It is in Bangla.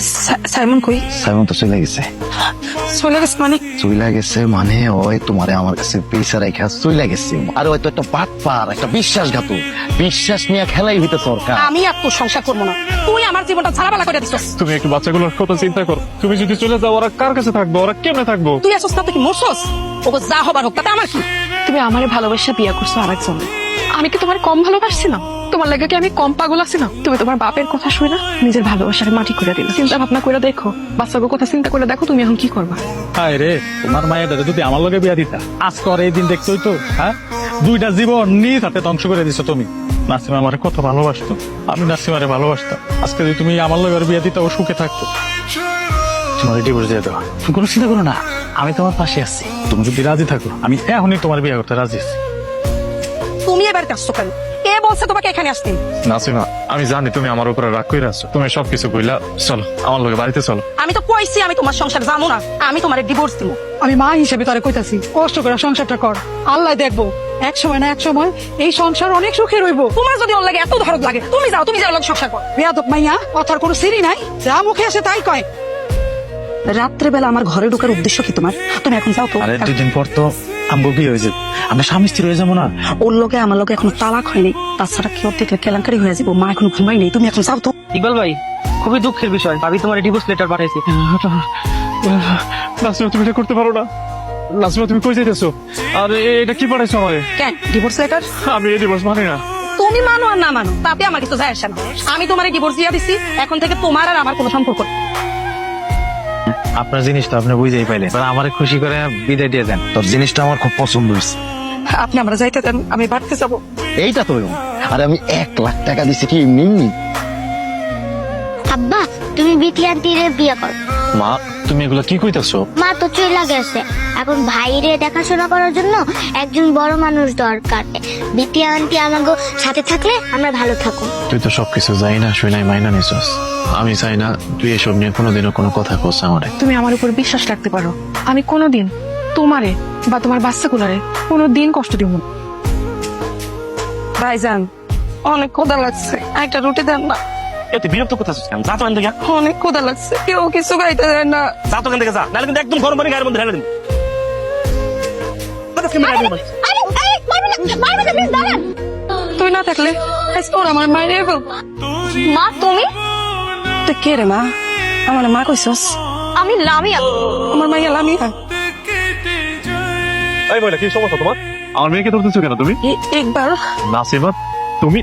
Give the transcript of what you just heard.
সাইমন কই? সাইমন তো চলে গেছে চলে গেছে মানে? চইলা গেছে মানে ওই তোমারে আমার কাছে পয়সা রেখা চইলা গেছে আর ওই তো একটা বাটপার একটা বিশ্বাসঘাত বিশ্বাস নিয়ে খেলাই হইতে সরকার আমি আর তোর সংসার করব না। তুই আমার জীবনটা ঝালাপালা করে দিছস। তুমি একটু বাচ্চাগুলোর কথা চিন্তা করো। তুমি যদি চলে যাও ওরা কার কাছে থাকব? ওরা কেমনে থাকব? তুই আসস না তুই কি মরছস? ওকে যা হবার হোক তাতে আমার কি? তুমি আমারে ভালোবাসা বিয়া করছ আরেকজন আমি কি তোমার কম ভালোবাসছিলাম তোমার লাগে কি আমি কম পাগল আছিলাম তুমি তোমার বাপের কথা শুই না নিজের ভালোবাসার মাটি করে দিলে। চিন্তা ভাবনা করে দেখো বাচ্চাকে কথা চিন্তা করে দেখো তুমি এখন কি করবা? হায় রে তোমার মায়ের দাদা যদি আমার লগে বিয়া দিতা আজকে আর এই দিন দেখতোই তো হ্যাঁ? দুইটা জীবন নিজ হাতে ধ্বংস করে দিছো তুমি। নাসিমা আমারে কত ভালোবাসতো আমি নাসিমারে ভালোবাসতাম। আজকে যদি তুমি আমার লগে বিয়া দিতা ও সুখে থাকতো। তোমার ডিভোর্স দিয়ে দেওয়া তুমি কোনো চিন্তা করো না আমি তোমার পাশে আছি। তুমি যদি রাজি থাকো আমি এখনই তোমার বিয়ে করতে রাজি আছি। তুমি এবার আসছো কেন? কে বলছে তোমাকে এখানে আসতে? নাসিমা আমি জানি তুমি আমার উপরে রাগ করে আছো। তুমি সবকিছু কইলা চলো আমার লগে বাড়িতে চলো। আমি তো কইছি আমি তোমার সংসার জানো না আমি তোমার ডিভোর্স দিব আমি মা হিসেবে তারে কইতাছি কষ্ট করে সংসারটা কর। আল্লাহ দেখব এক সময় না এক সময় এই সংসার অনেক সুখে রইব। তোমার যদি ওর লাগে এত ধরদ লাগে তুমি যাও তুমি যাও লোক সংসার কর। বেয়াদব মাইয়া কথার কোনো সিরি নাই যা মুখে আসে তাই কয়। রাত্রে বেলা আমার ঘরে ঢোকার উদ্দেশ্য কি তোমার? তুমি এখন যাও তো। আরে দুদিন পর তো আমগো বিয়ে হয়ে যাবে আমরা স্বামী স্ত্রী হয়ে যাব না? ওর লোকে আমার লোকে এখনও তালাক হয়নি তাছাড়া কেউ থেকে কেলেঙ্কারি হয়ে যাব। মা এখন ঘুমাই নেই। তুমি এখন যাও তো। ইকবাল ভাই খুবই দুঃখের বিষয়। ভাবি তোমার ডিভোর্স লেটার পাঠাইছি। নাসিমা তুমি এটা করতে পারো না। নাসিমা তুমি কই যাইতেছো? আর এটা কি পাঠাইছো আমারে? কেন? ডিভোর্স লেটার আমি এই ডিভোর্স মানি না। তুমি মানো আর না মানো তাতে আমার কিছু যায় আসে না। আমি তোমার ডিভোর্স দিয়ে দিছি এখন থেকে তোমার আর আমার কোনো সম্পর্ক। আপনার জিনিসটা আপনি বুঝেই পাইলেন। আমার আমারে খুশি করে বিদায় দিয়ে দেন। তোর জিনিসটা আমার খুব পছন্দ হয়েছে। আপনি আমরা যাইতে দেন আমি বাড়তে যাব। এইটা তো আর আমি এক লাখ টাকা দিছি কি এমনি? আব্বা তুমি বিটি আন্টিরে বিয়ে কর। মা তুমি এগুলো কি কইতাছো? মা তো চলে গেছে এখন ভাইরে দেখাশোনা করার জন্য একজন বড় মানুষ দরকার। বিটি আন্টি আমাকে সাথে থাকলে আমরা ভালো থাকো। তুই তো সবকিছু যাই না শুই নাই মাইনা নিছস। আমি চাই না তুই এসব নিয়ে কোনোদিনও কোনো কথা কোস আমারে। তুমি আমার উপর বিশ্বাস রাখতে পারো। আমি কোনোদিন তোমারে বা তোমার বাচ্চাগুলারে কোনো দিন কষ্ট দিব না। ভাইজান অনেক ক্ষুদা লাগছে। একটা রুটি দেন না। এতে বিরক্ত কথা কেন? যা তো এখান থেকে অনেক ক্ষুদা লাগছে কেউ কিছু খাইতে দেন না। যা তো এখান থেকে যা। নাহলে কিন্তু একদম গরম পানি গায়ের মধ্যে ঢেলে দিন তুই না থাকলে আজকে ওরা আমার মায়ের মা তুমি? তুই কে রে মা? আমার মা কইছস? আমি লামিয়া। আমার মাইয়া লামি এই বলে কি সমস্যা তোমার? আমার মেয়েকে ধরতেছো কেন তুমি? একবার। নাসিমা তুমি